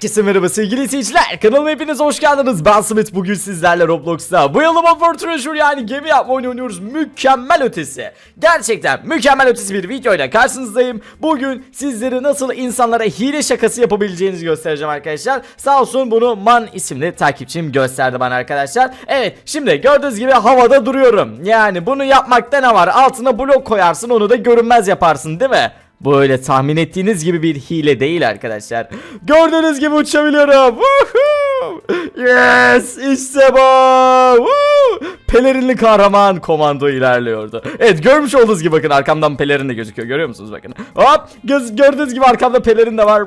Herkese merhaba sevgili izleyiciler. Kanalıma hepiniz hoş geldiniz. Ben Smith bugün sizlerle Roblox'ta bu yılın for Treasure yani gemi yapma oyunu oynuyoruz. Mükemmel ötesi. Gerçekten mükemmel ötesi bir videoyla karşınızdayım. Bugün sizlere nasıl insanlara hile şakası yapabileceğinizi göstereceğim arkadaşlar. Sağ bunu Man isimli takipçim gösterdi bana arkadaşlar. Evet şimdi gördüğünüz gibi havada duruyorum. Yani bunu yapmakta ne var? Altına blok koyarsın onu da görünmez yaparsın değil mi? Bu öyle tahmin ettiğiniz gibi bir hile değil arkadaşlar. Gördüğünüz gibi uçabiliyorum. Yes işte bu. Pelerinli kahraman komando ilerliyordu. Evet görmüş olduğunuz gibi bakın arkamdan pelerin de gözüküyor. Görüyor musunuz bakın. Hop göz, gördüğünüz gibi arkamda pelerin de var.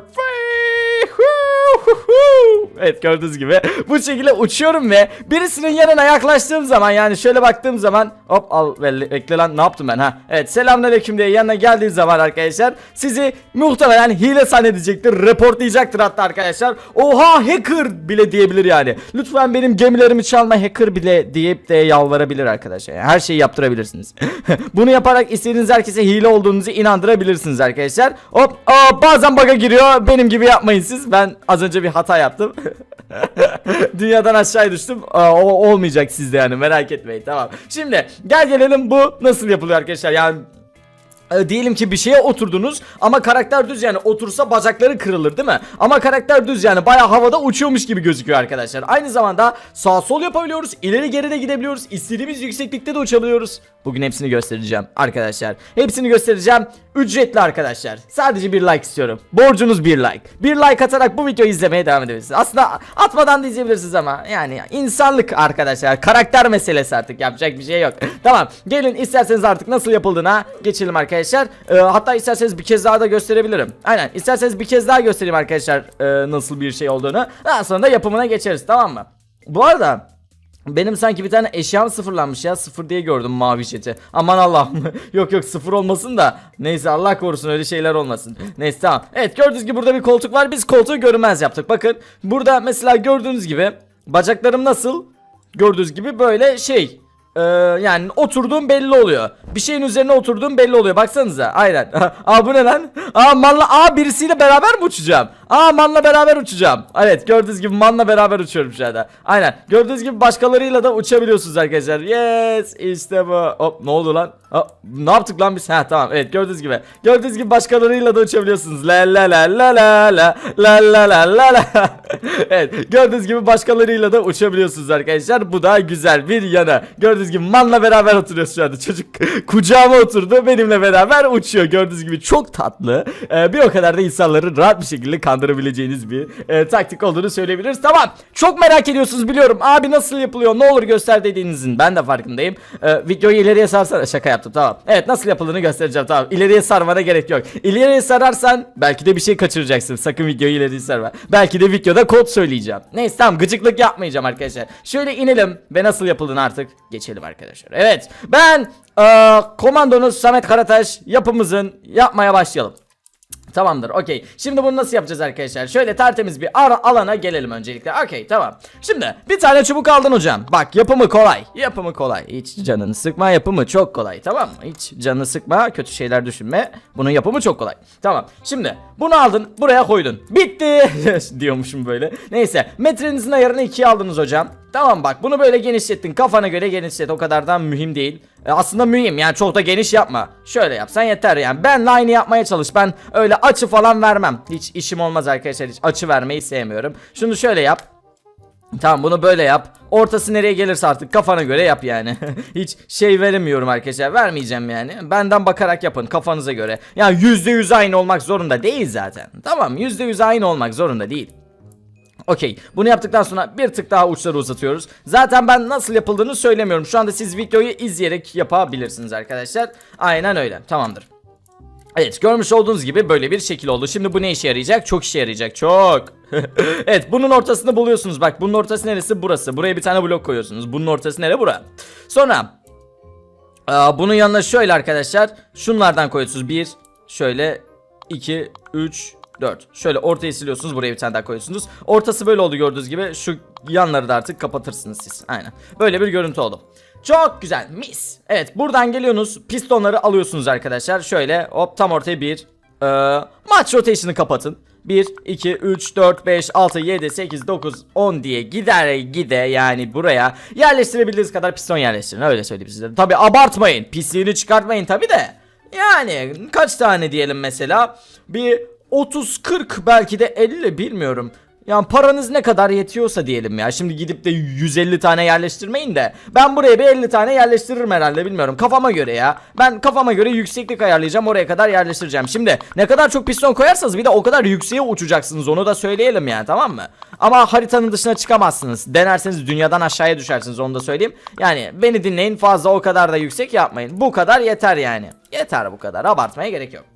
Evet gördüğünüz gibi. Bu şekilde uçuyorum ve birisinin yanına yaklaştığım zaman yani şöyle baktığım zaman hop al bekle lan ne yaptım ben ha? Evet selamünaleyküm diye yanına geldiği zaman arkadaşlar sizi muhtemelen hile zannedecektir reportlayacaktır hatta arkadaşlar. Oha hacker bile diyebilir yani. Lütfen benim gemilerimi çalma hacker bile deyip de yalvarabilir arkadaşlar. Yani her şeyi yaptırabilirsiniz. Bunu yaparak istediğiniz herkese hile olduğunuzu inandırabilirsiniz arkadaşlar. Hop aa, bazen bug'a giriyor. Benim gibi yapmayın siz. Ben az önce bir hata yaptım Dünyadan aşağıya düştüm. Aa, olmayacak sizde yani merak etmeyin tamam. Şimdi gel gelelim bu nasıl yapılıyor arkadaşlar yani e, diyelim ki bir şeye oturdunuz ama karakter düz yani otursa bacakları kırılır değil mi? Ama karakter düz yani baya havada uçuyormuş gibi gözüküyor arkadaşlar. Aynı zamanda sağ sol yapabiliyoruz, ileri geri de gidebiliyoruz, istediğimiz yükseklikte de uçabiliyoruz. Bugün hepsini göstereceğim arkadaşlar. Hepsini göstereceğim. Ücretli arkadaşlar. Sadece bir like istiyorum. Borcunuz bir like. Bir like atarak bu videoyu izlemeye devam edebilirsiniz. Aslında atmadan da izleyebilirsiniz ama yani insanlık arkadaşlar. Karakter meselesi artık yapacak bir şey yok. tamam gelin isterseniz artık nasıl yapıldığına geçelim arkadaşlar. Ee, hatta isterseniz bir kez daha da gösterebilirim. Aynen isterseniz bir kez daha göstereyim arkadaşlar e, nasıl bir şey olduğunu. Daha sonra da yapımına geçeriz tamam mı? Bu arada benim sanki bir tane eşyam sıfırlanmış ya sıfır diye gördüm mavi jeti Aman Allah'ım yok yok sıfır olmasın da Neyse Allah korusun öyle şeyler olmasın Neyse tamam Evet gördüğünüz gibi burada bir koltuk var biz koltuğu görünmez yaptık Bakın burada mesela gördüğünüz gibi Bacaklarım nasıl Gördüğünüz gibi böyle şey ee, yani oturduğum belli oluyor. Bir şeyin üzerine oturduğum belli oluyor. Baksanıza. Aynen. Aa bu ne lan? Aa manla aa birisiyle beraber mi uçacağım? Aa manla beraber uçacağım. Evet gördüğünüz gibi manla beraber uçuyorum şu anda. Aynen. Gördüğünüz gibi başkalarıyla da uçabiliyorsunuz arkadaşlar. Yes işte bu. Hop ne oldu lan? Hop, ne yaptık lan biz? Ha tamam. Evet gördüğünüz gibi. Gördüğünüz gibi başkalarıyla da uçabiliyorsunuz. La la la la la la la la la la la. evet gördüğünüz gibi başkalarıyla da uçabiliyorsunuz arkadaşlar. Bu da güzel bir yanı. Gördüğünüz gibi manla beraber oturuyoruz şu anda. Çocuk kucağıma oturdu. Benimle beraber uçuyor. Gördüğünüz gibi çok tatlı. Ee, bir o kadar da insanları rahat bir şekilde kandırabileceğiniz bir e, taktik olduğunu söyleyebiliriz. Tamam. Çok merak ediyorsunuz biliyorum. Abi nasıl yapılıyor? Ne olur göster dediğinizin. Ben de farkındayım. Ee, videoyu ileriye sarsana. Şaka yaptım tamam. Evet nasıl yapıldığını göstereceğim tamam. İleriye sarmana gerek yok. İleriye sararsan belki de bir şey kaçıracaksın. Sakın videoyu ileriye sarma. Belki de videoda kod söyleyeceğim. Neyse tamam gıcıklık yapmayacağım arkadaşlar. Şöyle inelim ve nasıl yapıldığını artık geçelim arkadaşlar. Evet ben eee komandonuz Samet Karataş yapımızın yapmaya başlayalım. Tamamdır okey. Şimdi bunu nasıl yapacağız arkadaşlar? Şöyle tertemiz bir ara alana gelelim öncelikle. Okey tamam. Şimdi bir tane çubuk aldın hocam. Bak yapımı kolay. Yapımı kolay. Hiç canını sıkma yapımı çok kolay tamam mı? Hiç canını sıkma kötü şeyler düşünme. Bunun yapımı çok kolay. Tamam. Şimdi bunu aldın buraya koydun. Bitti diyormuşum böyle. Neyse metrenizin ayarını ikiye aldınız hocam. Tamam bak bunu böyle genişlettin kafana göre genişlet o kadardan mühim değil E, Aslında mühim yani çok da geniş yapma Şöyle yapsan yeter yani benle aynı yapmaya çalış Ben öyle açı falan vermem Hiç işim olmaz arkadaşlar hiç açı vermeyi sevmiyorum Şunu şöyle yap Tamam bunu böyle yap. Ortası nereye gelirse artık kafana göre yap yani. Hiç şey veremiyorum arkadaşlar. Vermeyeceğim yani. Benden bakarak yapın kafanıza göre. Yani yüzde yüz aynı olmak zorunda değil zaten. Tamam yüzde yüz aynı olmak zorunda değil. Okey. Bunu yaptıktan sonra bir tık daha uçları uzatıyoruz. Zaten ben nasıl yapıldığını söylemiyorum. Şu anda siz videoyu izleyerek yapabilirsiniz arkadaşlar. Aynen öyle. Tamamdır. Evet görmüş olduğunuz gibi böyle bir şekil oldu. Şimdi bu ne işe yarayacak? Çok işe yarayacak. Çok. evet bunun ortasını buluyorsunuz. Bak bunun ortası neresi? Burası. Buraya bir tane blok koyuyorsunuz. Bunun ortası nere? Bura. Sonra bunun yanına şöyle arkadaşlar. Şunlardan koyuyorsunuz. Bir şöyle 2 3 4. Şöyle ortayı siliyorsunuz. Buraya bir tane daha koyuyorsunuz. Ortası böyle oldu gördüğünüz gibi. Şu yanları da artık kapatırsınız siz. Aynen. Böyle bir görüntü oldu. Çok güzel. Mis. Evet buradan geliyorsunuz. Pistonları alıyorsunuz arkadaşlar. Şöyle hop tam ortaya bir. Ee, match rotation'ı kapatın. 1, 2, 3, 4, 5, 6, 7, 8, 9, 10 diye gider gide yani buraya yerleştirebildiğiniz kadar piston yerleştirin. Öyle söyleyeyim size. Tabi abartmayın. Pisliğini çıkartmayın tabi de. Yani kaç tane diyelim mesela? Bir 30, 40 belki de 50 bilmiyorum. Yani paranız ne kadar yetiyorsa diyelim ya. Şimdi gidip de 150 tane yerleştirmeyin de. Ben buraya bir 50 tane yerleştiririm herhalde bilmiyorum. Kafama göre ya. Ben kafama göre yükseklik ayarlayacağım. Oraya kadar yerleştireceğim. Şimdi ne kadar çok piston koyarsanız bir de o kadar yükseğe uçacaksınız. Onu da söyleyelim yani tamam mı? Ama haritanın dışına çıkamazsınız. Denerseniz dünyadan aşağıya düşersiniz onu da söyleyeyim. Yani beni dinleyin fazla o kadar da yüksek yapmayın. Bu kadar yeter yani. Yeter bu kadar. Abartmaya gerek yok.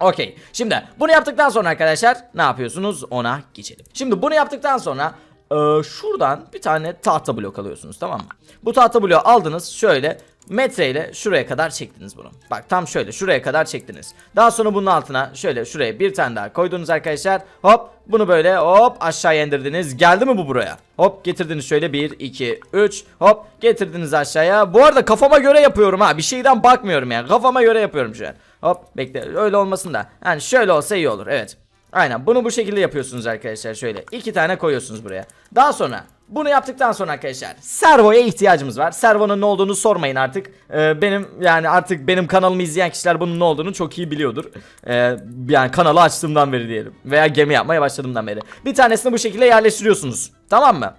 Okey. Şimdi bunu yaptıktan sonra arkadaşlar ne yapıyorsunuz? Ona geçelim. Şimdi bunu yaptıktan sonra e, şuradan bir tane tahta blok alıyorsunuz tamam mı? Bu tahta bloğu aldınız şöyle metreyle şuraya kadar çektiniz bunu. Bak tam şöyle şuraya kadar çektiniz. Daha sonra bunun altına şöyle şuraya bir tane daha koydunuz arkadaşlar. Hop bunu böyle hop aşağıya indirdiniz. Geldi mi bu buraya? Hop getirdiniz şöyle 1 2 3 hop getirdiniz aşağıya. Bu arada kafama göre yapıyorum ha. Bir şeyden bakmıyorum yani. Kafama göre yapıyorum şu an. Hop bekle öyle olmasın da. Yani şöyle olsa iyi olur evet. Aynen bunu bu şekilde yapıyorsunuz arkadaşlar şöyle. iki tane koyuyorsunuz buraya. Daha sonra bunu yaptıktan sonra arkadaşlar servoya ihtiyacımız var. Servonun ne olduğunu sormayın artık. Ee, benim yani artık benim kanalımı izleyen kişiler bunun ne olduğunu çok iyi biliyordur. Ee, yani kanalı açtığımdan beri diyelim. Veya gemi yapmaya başladığımdan beri. Bir tanesini bu şekilde yerleştiriyorsunuz. Tamam mı?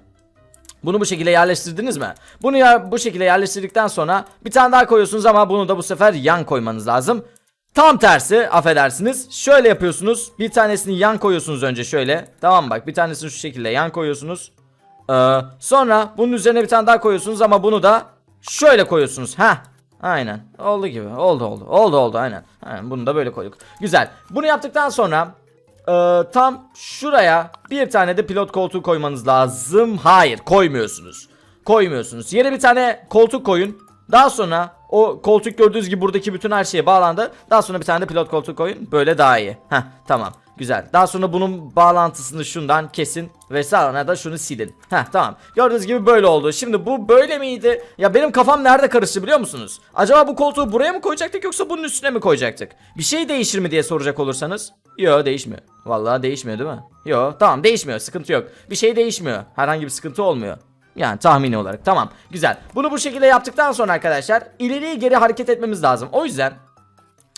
Bunu bu şekilde yerleştirdiniz mi? Bunu ya bu şekilde yerleştirdikten sonra bir tane daha koyuyorsunuz ama bunu da bu sefer yan koymanız lazım. Tam tersi affedersiniz. Şöyle yapıyorsunuz. Bir tanesini yan koyuyorsunuz önce şöyle. Tamam bak bir tanesini şu şekilde yan koyuyorsunuz. Ee, sonra bunun üzerine bir tane daha koyuyorsunuz ama bunu da şöyle koyuyorsunuz. Ha. Aynen. Oldu gibi. Oldu oldu. Oldu oldu aynen. Aynen bunu da böyle koyduk. Güzel. Bunu yaptıktan sonra ee, tam şuraya bir tane de pilot koltuğu koymanız lazım. Hayır koymuyorsunuz. Koymuyorsunuz. Yere bir tane koltuk koyun. Daha sonra o koltuk gördüğünüz gibi buradaki bütün her şeye bağlandı. Daha sonra bir tane de pilot koltuk koyun. Böyle daha iyi. Heh tamam. Güzel. Daha sonra bunun bağlantısını şundan kesin ve sonra da şunu silin. Heh tamam. Gördüğünüz gibi böyle oldu. Şimdi bu böyle miydi? Ya benim kafam nerede karıştı biliyor musunuz? Acaba bu koltuğu buraya mı koyacaktık yoksa bunun üstüne mi koyacaktık? Bir şey değişir mi diye soracak olursanız. Yo değişmiyor. Vallahi değişmiyor değil mi? Yo tamam değişmiyor. Sıkıntı yok. Bir şey değişmiyor. Herhangi bir sıkıntı olmuyor. Yani tahmini olarak tamam güzel. Bunu bu şekilde yaptıktan sonra arkadaşlar ileriye geri hareket etmemiz lazım. O yüzden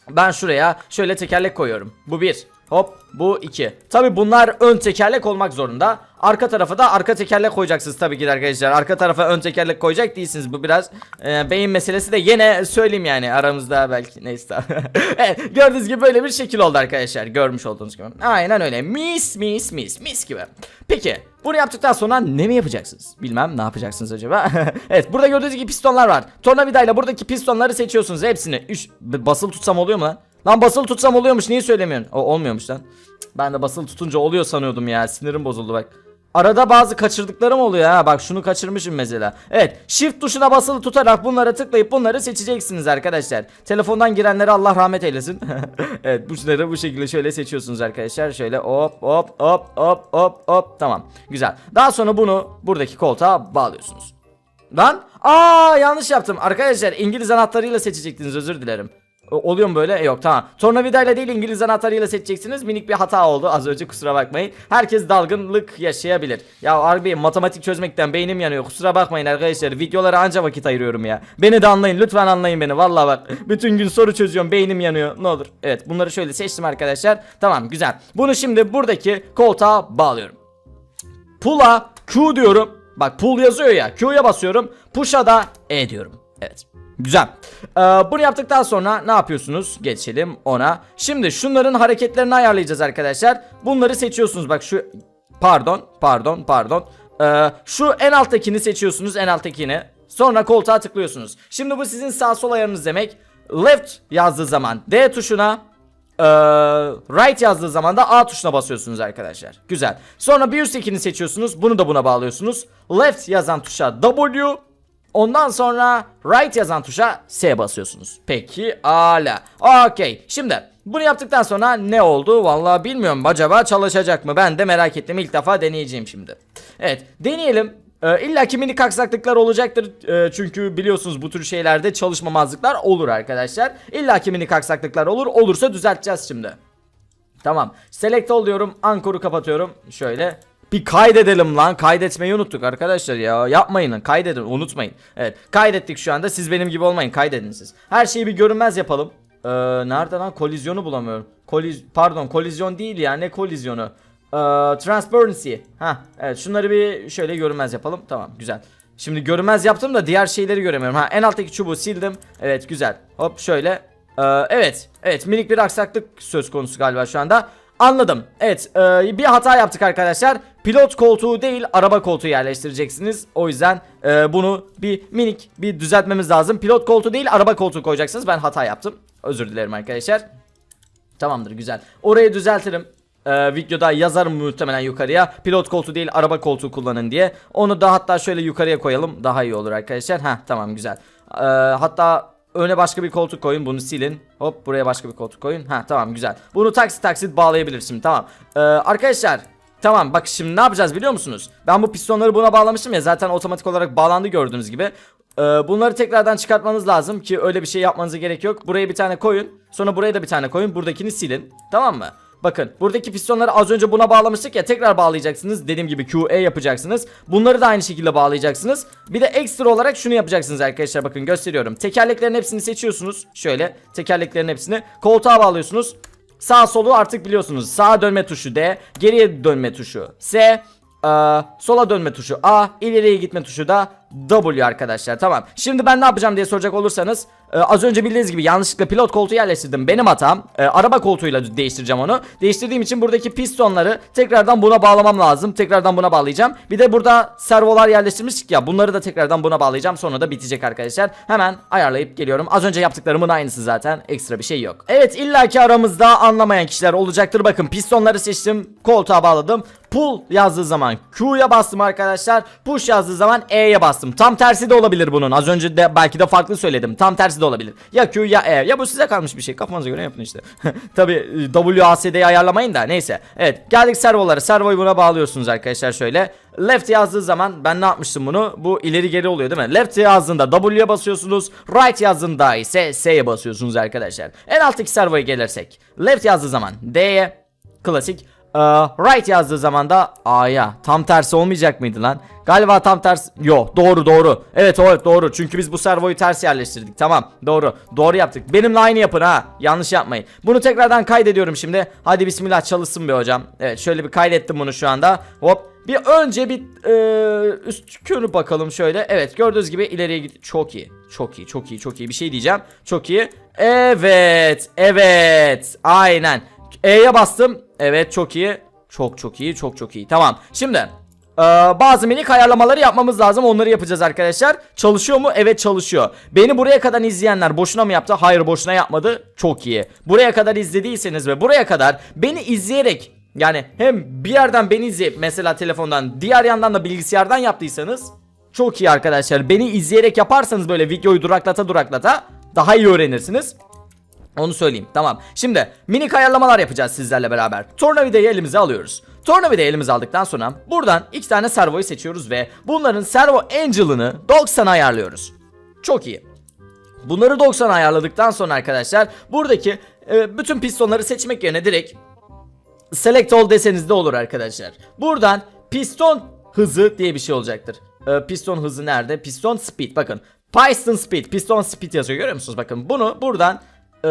ben şuraya şöyle tekerlek koyuyorum. Bu bir. Hop bu iki. Tabi bunlar ön tekerlek olmak zorunda. Arka tarafa da arka tekerlek koyacaksınız tabii ki arkadaşlar. Arka tarafa ön tekerlek koyacak değilsiniz. Bu biraz e, beyin meselesi de yine söyleyeyim yani aramızda belki neyse. evet gördüğünüz gibi böyle bir şekil oldu arkadaşlar. Görmüş olduğunuz gibi. Aynen öyle. Mis mis mis mis gibi. Peki bunu yaptıktan sonra ne mi yapacaksınız? Bilmem ne yapacaksınız acaba? evet burada gördüğünüz gibi pistonlar var. Tornavidayla buradaki pistonları seçiyorsunuz hepsini. Üç, basılı tutsam oluyor mu lan? Lan basılı tutsam oluyormuş niye söylemiyorsun? O olmuyormuş lan. Ben de basılı tutunca oluyor sanıyordum ya. Sinirim bozuldu bak. Arada bazı kaçırdıklarım oluyor ha. Bak şunu kaçırmışım mesela. Evet. Shift tuşuna basılı tutarak bunlara tıklayıp bunları seçeceksiniz arkadaşlar. Telefondan girenlere Allah rahmet eylesin. evet bunları bu şekilde şöyle seçiyorsunuz arkadaşlar. Şöyle hop hop hop hop hop hop. Tamam. Güzel. Daha sonra bunu buradaki koltuğa bağlıyorsunuz. Lan? Aa yanlış yaptım. Arkadaşlar İngiliz anahtarıyla seçecektiniz özür dilerim. O- Oluyor mu böyle? E, Yok tamam. Tornavidayla değil İngiliz anahtarıyla seçeceksiniz. Minik bir hata oldu az önce kusura bakmayın. Herkes dalgınlık yaşayabilir. Ya harbi matematik çözmekten beynim yanıyor. Kusura bakmayın arkadaşlar. Videolara anca vakit ayırıyorum ya. Beni de anlayın lütfen anlayın beni. Vallahi bak. Bütün gün soru çözüyorum. Beynim yanıyor. Ne olur. Evet bunları şöyle seçtim arkadaşlar. Tamam güzel. Bunu şimdi buradaki koltuğa bağlıyorum. Pull'a Q diyorum. Bak pull yazıyor ya. Q'ya basıyorum. Push'a da E diyorum. Evet. Güzel. Ee, bunu yaptıktan sonra ne yapıyorsunuz? Geçelim ona. Şimdi şunların hareketlerini ayarlayacağız arkadaşlar. Bunları seçiyorsunuz. Bak şu pardon, pardon, pardon. Ee, şu en alttakini seçiyorsunuz, en alttakini. Sonra koltuğa tıklıyorsunuz. Şimdi bu sizin sağ sol ayarınız demek. Left yazdığı zaman D tuşuna, ee, right yazdığı zaman da A tuşuna basıyorsunuz arkadaşlar. Güzel. Sonra bir üsttekini seçiyorsunuz. Bunu da buna bağlıyorsunuz. Left yazan tuşa W. Ondan sonra right yazan tuşa S basıyorsunuz. Peki ala. Okey. Şimdi bunu yaptıktan sonra ne oldu? Vallahi bilmiyorum. Acaba çalışacak mı? Ben de merak ettim. İlk defa deneyeceğim şimdi. Evet. Deneyelim. Ee, İlla ki minik aksaklıklar olacaktır Ee, çünkü biliyorsunuz bu tür şeylerde çalışmamazlıklar olur arkadaşlar. İlla ki minik aksaklıklar olur olursa düzelteceğiz şimdi. Tamam. Select ol diyorum. Ankor'u kapatıyorum. Şöyle. Bir kaydedelim lan. Kaydetmeyi unuttuk arkadaşlar ya. Yapmayın lan. Kaydedin. Unutmayın. Evet. Kaydettik şu anda. Siz benim gibi olmayın. Kaydedin siz. Her şeyi bir görünmez yapalım. Ee, nerede lan? Kolizyonu bulamıyorum. Koliz pardon kolizyon değil ya. Ne kolizyonu? Ee, transparency. Ha, evet. Şunları bir şöyle görünmez yapalım. Tamam. Güzel. Şimdi görünmez yaptım da diğer şeyleri göremiyorum. Ha en alttaki çubuğu sildim. Evet güzel. Hop şöyle. Ee, evet. Evet minik bir aksaklık söz konusu galiba şu anda. Anladım. Evet e, bir hata yaptık arkadaşlar. Pilot koltuğu değil araba koltuğu yerleştireceksiniz. O yüzden e, bunu bir minik bir düzeltmemiz lazım. Pilot koltuğu değil araba koltuğu koyacaksınız. Ben hata yaptım. Özür dilerim arkadaşlar. Tamamdır güzel. Orayı düzeltirim. Ee, videoda yazarım muhtemelen yukarıya. Pilot koltuğu değil araba koltuğu kullanın diye. Onu da hatta şöyle yukarıya koyalım. Daha iyi olur arkadaşlar. Ha tamam güzel. Ee, hatta öne başka bir koltuk koyun. Bunu silin. Hop buraya başka bir koltuk koyun. Ha tamam güzel. Bunu taksit taksit bağlayabilirsin. Tamam. Ee, arkadaşlar Tamam bak şimdi ne yapacağız biliyor musunuz? Ben bu pistonları buna bağlamıştım ya zaten otomatik olarak bağlandı gördüğünüz gibi. Ee, bunları tekrardan çıkartmanız lazım ki öyle bir şey yapmanıza gerek yok. Buraya bir tane koyun. Sonra buraya da bir tane koyun. Buradakini silin. Tamam mı? Bakın buradaki pistonları az önce buna bağlamıştık ya tekrar bağlayacaksınız. Dediğim gibi QE yapacaksınız. Bunları da aynı şekilde bağlayacaksınız. Bir de ekstra olarak şunu yapacaksınız arkadaşlar bakın gösteriyorum. Tekerleklerin hepsini seçiyorsunuz. Şöyle tekerleklerin hepsini koltuğa bağlıyorsunuz. Sağ solu artık biliyorsunuz. Sağa dönme tuşu D, geriye dönme tuşu S, e, sola dönme tuşu A, ileriye gitme tuşu da W arkadaşlar. Tamam. Şimdi ben ne yapacağım diye soracak olursanız e, az önce bildiğiniz gibi yanlışlıkla pilot koltuğu yerleştirdim. Benim hatam. E, araba koltuğuyla değiştireceğim onu. Değiştirdiğim için buradaki pistonları tekrardan buna bağlamam lazım. Tekrardan buna bağlayacağım. Bir de burada servolar yerleştirmiştik ya. Bunları da tekrardan buna bağlayacağım. Sonra da bitecek arkadaşlar. Hemen ayarlayıp geliyorum. Az önce yaptıklarımın aynısı zaten. Ekstra bir şey yok. Evet illaki aramızda anlamayan kişiler olacaktır. Bakın pistonları seçtim. Koltuğa bağladım. Pull yazdığı zaman Q'ya bastım arkadaşlar. Push yazdığı zaman E'ye bastım. Tam tersi de olabilir bunun. Az önce de belki de farklı söyledim. Tam tersi de olabilir. Ya Q ya E. Ya bu size kalmış bir şey. Kafanıza göre yapın işte. Tabi WASD'yi ayarlamayın da neyse. Evet geldik servolara. Servoyu buna bağlıyorsunuz arkadaşlar şöyle. Left yazdığı zaman ben ne yapmıştım bunu? Bu ileri geri oluyor değil mi? Left yazdığında W'ye basıyorsunuz. Right yazdığında ise S'ye basıyorsunuz arkadaşlar. En alttaki servoya gelirsek. Left yazdığı zaman D'ye. Klasik. Ee, right yazdığı zaman da A'ya. Tam tersi olmayacak mıydı lan? Galiba tam tersi. Yo doğru doğru. Evet evet doğru. Çünkü biz bu servoyu ters yerleştirdik. Tamam doğru. Doğru yaptık. Benimle aynı yapın ha. Yanlış yapmayın. Bunu tekrardan kaydediyorum şimdi. Hadi bismillah çalışsın be hocam. Evet şöyle bir kaydettim bunu şu anda. Hop. Bir önce bir e, üst körü bakalım şöyle. Evet gördüğünüz gibi ileriye git. Çok iyi. Çok iyi. Çok iyi. Çok iyi. Bir şey diyeceğim. Çok iyi. Evet. Evet. Aynen. E'ye bastım. Evet çok iyi. Çok çok iyi. Çok çok iyi. Tamam. Şimdi ee, bazı minik ayarlamaları yapmamız lazım. Onları yapacağız arkadaşlar. Çalışıyor mu? Evet çalışıyor. Beni buraya kadar izleyenler boşuna mı yaptı? Hayır boşuna yapmadı. Çok iyi. Buraya kadar izlediyseniz ve buraya kadar beni izleyerek yani hem bir yerden beni izleyip mesela telefondan diğer yandan da bilgisayardan yaptıysanız çok iyi arkadaşlar. Beni izleyerek yaparsanız böyle videoyu duraklata duraklata daha iyi öğrenirsiniz. Onu söyleyeyim. Tamam. Şimdi minik ayarlamalar yapacağız sizlerle beraber. Tornavidayı elimize alıyoruz. Tornavidayı elimize aldıktan sonra buradan iki tane servoyu seçiyoruz ve bunların servo angel'ını 90 ayarlıyoruz. Çok iyi. Bunları 90 ayarladıktan sonra arkadaşlar buradaki e, bütün pistonları seçmek yerine direkt select all deseniz de olur arkadaşlar. Buradan piston hızı diye bir şey olacaktır. E, piston hızı nerede? Piston speed bakın. Piston speed, piston speed yazıyor görüyor musunuz? Bakın bunu buradan e,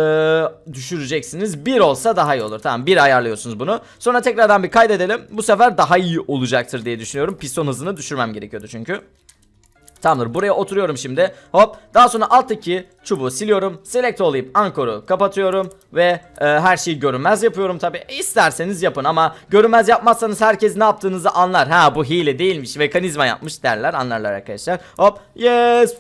düşüreceksiniz. 1 olsa daha iyi olur. Tamam 1 ayarlıyorsunuz bunu. Sonra tekrardan bir kaydedelim. Bu sefer daha iyi olacaktır diye düşünüyorum. Piston hızını düşürmem gerekiyordu çünkü. Tamamdır buraya oturuyorum şimdi. Hop daha sonra alttaki çubuğu siliyorum select olayıp ankoru kapatıyorum ve e, her şeyi görünmez yapıyorum. Tabi isterseniz yapın ama görünmez yapmazsanız herkes ne yaptığınızı anlar. Ha bu hile değilmiş mekanizma yapmış derler anlarlar arkadaşlar. Hop yes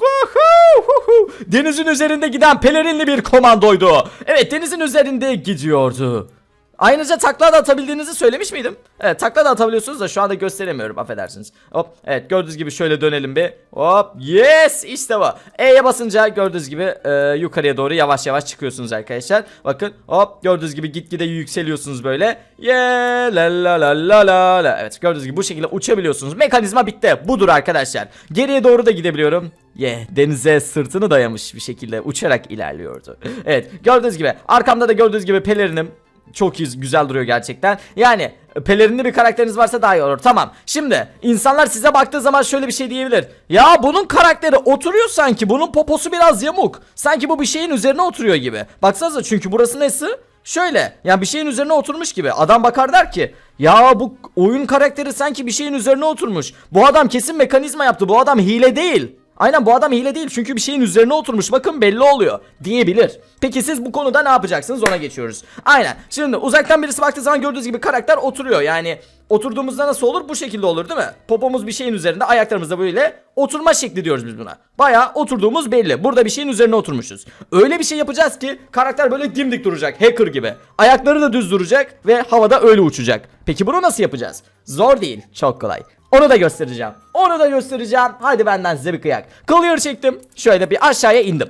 denizin üzerinde giden pelerinli bir komandoydu. Evet denizin üzerinde gidiyordu Ayrıca takla da atabildiğinizi söylemiş miydim? Evet takla da atabiliyorsunuz da şu anda gösteremiyorum affedersiniz. Hop evet gördüğünüz gibi şöyle dönelim bir. Hop yes işte bu. E'ye basınca gördüğünüz gibi e, yukarıya doğru yavaş yavaş çıkıyorsunuz arkadaşlar. Bakın hop gördüğünüz gibi gitgide yükseliyorsunuz böyle. Yeah la la la la la. Evet gördüğünüz gibi bu şekilde uçabiliyorsunuz. Mekanizma bitti. Budur arkadaşlar. Geriye doğru da gidebiliyorum. Yeah, denize sırtını dayamış bir şekilde uçarak ilerliyordu. Evet gördüğünüz gibi arkamda da gördüğünüz gibi pelerinim çok iyi, güzel duruyor gerçekten. Yani pelerinli bir karakteriniz varsa daha iyi olur. Tamam. Şimdi insanlar size baktığı zaman şöyle bir şey diyebilir. Ya bunun karakteri oturuyor sanki. Bunun poposu biraz yamuk. Sanki bu bir şeyin üzerine oturuyor gibi. Baksanıza çünkü burası nesi? Şöyle yani bir şeyin üzerine oturmuş gibi adam bakar der ki ya bu oyun karakteri sanki bir şeyin üzerine oturmuş. Bu adam kesin mekanizma yaptı bu adam hile değil. Aynen bu adam hile değil çünkü bir şeyin üzerine oturmuş bakın belli oluyor diyebilir. Peki siz bu konuda ne yapacaksınız ona geçiyoruz. Aynen şimdi uzaktan birisi baktığı zaman gördüğünüz gibi karakter oturuyor yani oturduğumuzda nasıl olur bu şekilde olur değil mi? Popomuz bir şeyin üzerinde ayaklarımız da böyle oturma şekli diyoruz biz buna. Baya oturduğumuz belli burada bir şeyin üzerine oturmuşuz. Öyle bir şey yapacağız ki karakter böyle dimdik duracak hacker gibi. Ayakları da düz duracak ve havada öyle uçacak. Peki bunu nasıl yapacağız? Zor değil çok kolay. Onu da göstereceğim. Onu da göstereceğim. Hadi benden size bir kıyak. Clear çektim. Şöyle bir aşağıya indim.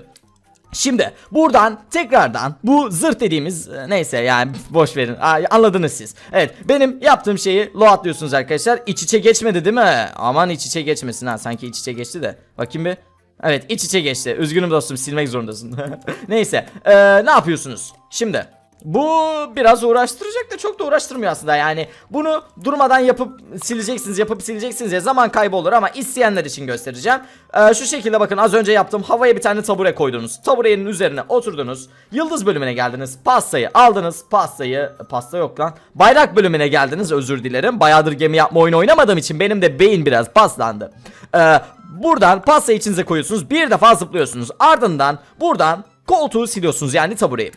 Şimdi buradan tekrardan bu zırt dediğimiz e, neyse yani boş verin anladınız siz. Evet benim yaptığım şeyi load diyorsunuz arkadaşlar. İç içe geçmedi değil mi? Aman iç içe geçmesin ha sanki iç içe geçti de. Bakayım bir. Evet iç içe geçti. Üzgünüm dostum silmek zorundasın. neyse ee, ne yapıyorsunuz? Şimdi bu biraz uğraştıracak da çok da uğraştırmıyor aslında. Yani bunu durmadan yapıp sileceksiniz yapıp sileceksiniz ya zaman kaybı olur ama isteyenler için göstereceğim. Ee, Şu şekilde bakın az önce yaptım havaya bir tane tabure koydunuz. Taburenin üzerine oturdunuz yıldız bölümüne geldiniz pastayı aldınız. Pastayı pasta yok lan. Bayrak bölümüne geldiniz özür dilerim. Bayağıdır gemi yapma oyunu oynamadığım için benim de beyin biraz paslandı. Ee, Buradan pastayı içinize koyuyorsunuz bir defa zıplıyorsunuz. Ardından buradan koltuğu siliyorsunuz yani tabureyi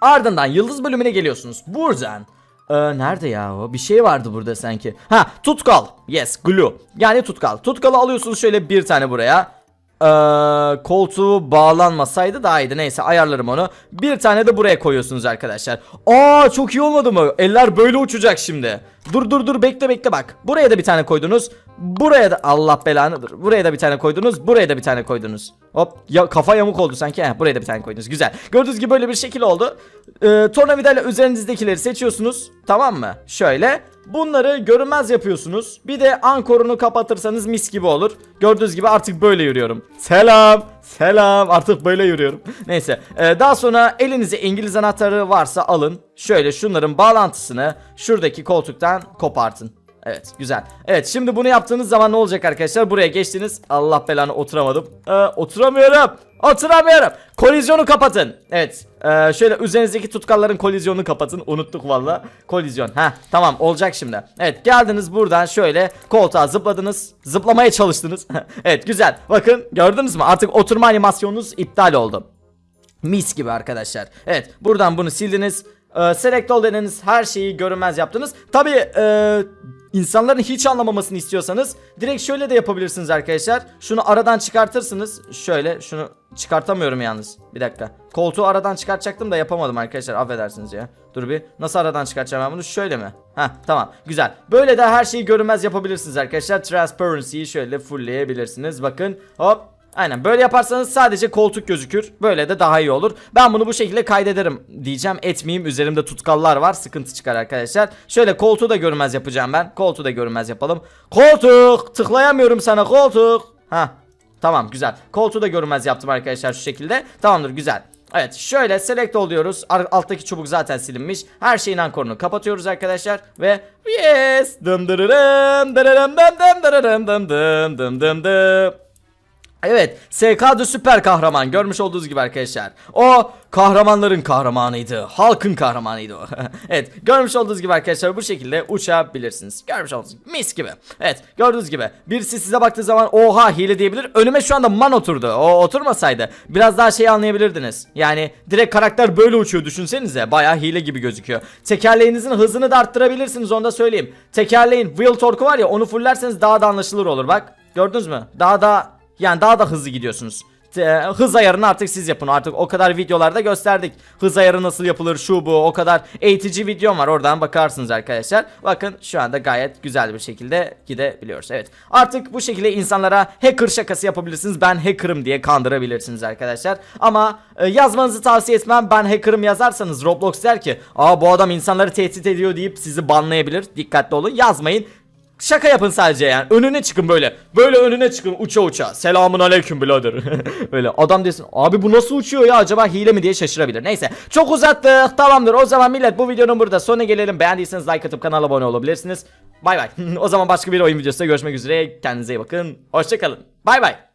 Ardından yıldız bölümüne geliyorsunuz. Buradan ee, nerede ya o? Bir şey vardı burada sanki. Ha tutkal. Yes glue. Yani tutkal. Tutkalı alıyorsunuz şöyle bir tane buraya. Ee, koltuğu bağlanmasaydı daha iyiydi. Neyse ayarlarım onu. Bir tane de buraya koyuyorsunuz arkadaşlar. Aa çok iyi olmadı mı? Eller böyle uçacak şimdi. Dur dur dur bekle bekle bak. Buraya da bir tane koydunuz. Buraya da Allah belanıdır. Buraya da bir tane koydunuz. Buraya da bir tane koydunuz. Hop ya kafa yamuk oldu sanki. Heh, buraya da bir tane koydunuz. Güzel. Gördüğünüz gibi böyle bir şekil oldu. Ee, tornavidayla üzerinizdekileri seçiyorsunuz. Tamam mı? Şöyle. Bunları görünmez yapıyorsunuz. Bir de ankorunu kapatırsanız mis gibi olur. Gördüğünüz gibi artık böyle yürüyorum. Selam. Selam. Artık böyle yürüyorum. Neyse. Ee, daha sonra elinize İngiliz anahtarı varsa alın. Şöyle şunların bağlantısını şuradaki koltuktan kopartın. Evet güzel. Evet şimdi bunu yaptığınız zaman ne olacak arkadaşlar? Buraya geçtiniz. Allah belanı oturamadım. Ee, oturamıyorum. Oturamıyorum. Kolizyonu kapatın. Evet. Ee, şöyle üzerinizdeki tutkalların kolizyonunu kapatın. Unuttuk valla. Kolizyon. Ha tamam olacak şimdi. Evet geldiniz buradan şöyle koltuğa zıpladınız. Zıplamaya çalıştınız. evet güzel. Bakın gördünüz mü? Artık oturma animasyonunuz iptal oldu. Mis gibi arkadaşlar. Evet buradan bunu sildiniz. Ee, select all dediniz her şeyi görünmez yaptınız. Tabi insanların hiç anlamamasını istiyorsanız direkt şöyle de yapabilirsiniz arkadaşlar. Şunu aradan çıkartırsınız. Şöyle şunu çıkartamıyorum yalnız. Bir dakika. Koltuğu aradan çıkartacaktım da yapamadım arkadaşlar. Affedersiniz ya. Dur bir. Nasıl aradan çıkartacağım ben bunu? Şöyle mi? Ha tamam. Güzel. Böyle de her şeyi görünmez yapabilirsiniz arkadaşlar. Transparency'yi şöyle fullleyebilirsiniz. Bakın. Hop. Aynen böyle yaparsanız sadece koltuk gözükür. Böyle de daha iyi olur. Ben bunu bu şekilde kaydederim diyeceğim. Etmeyeyim. Üzerimde tutkallar var. Sıkıntı çıkar arkadaşlar. Şöyle koltuğu da görünmez yapacağım ben. Koltuğu da görünmez yapalım. Koltuk! Tıklayamıyorum sana koltuk. Ha. Tamam güzel. Koltuğu da görünmez yaptım arkadaşlar şu şekilde. Tamamdır güzel. Evet şöyle select oluyoruz. Alttaki çubuk zaten silinmiş. Her şeyin ankorunu kapatıyoruz arkadaşlar. Ve yes. Dım dırırım dırırım dım dım dırırım dım dım dım dım dım. Evet, SK'da süper kahraman görmüş olduğunuz gibi arkadaşlar. O kahramanların kahramanıydı. Halkın kahramanıydı o. evet, görmüş olduğunuz gibi arkadaşlar bu şekilde uçabilirsiniz. Görmüş olduğunuz gibi mis gibi. Evet, gördüğünüz gibi birisi size baktığı zaman oha hile diyebilir. Önüme şu anda man oturdu. O oturmasaydı biraz daha şey anlayabilirdiniz. Yani direkt karakter böyle uçuyor düşünsenize. Bayağı hile gibi gözüküyor. Tekerleğinizin hızını da arttırabilirsiniz onu da söyleyeyim. Tekerleğin wheel torku var ya onu fullerseniz daha da anlaşılır olur bak. Gördünüz mü? Daha da yani daha da hızlı gidiyorsunuz. Hız ayarını artık siz yapın. Artık o kadar videolarda gösterdik. Hız ayarı nasıl yapılır şu bu o kadar eğitici videom var. Oradan bakarsınız arkadaşlar. Bakın şu anda gayet güzel bir şekilde gidebiliyoruz. Evet. Artık bu şekilde insanlara hacker şakası yapabilirsiniz. Ben hacker'ım diye kandırabilirsiniz arkadaşlar. Ama e, yazmanızı tavsiye etmem. Ben hacker'ım yazarsanız Roblox der ki, "Aa bu adam insanları tehdit ediyor." deyip sizi banlayabilir. Dikkatli olun. Yazmayın. Şaka yapın sadece yani. Önüne çıkın böyle. Böyle önüne çıkın uça uça. Selamun aleyküm birader. böyle adam desin abi bu nasıl uçuyor ya acaba hile mi diye şaşırabilir. Neyse çok uzattık tamamdır. O zaman millet bu videonun burada sonuna gelelim. Beğendiyseniz like atıp kanala abone olabilirsiniz. Bay bay. o zaman başka bir oyun videosunda görüşmek üzere. Kendinize iyi bakın. Hoşçakalın. Bay bay.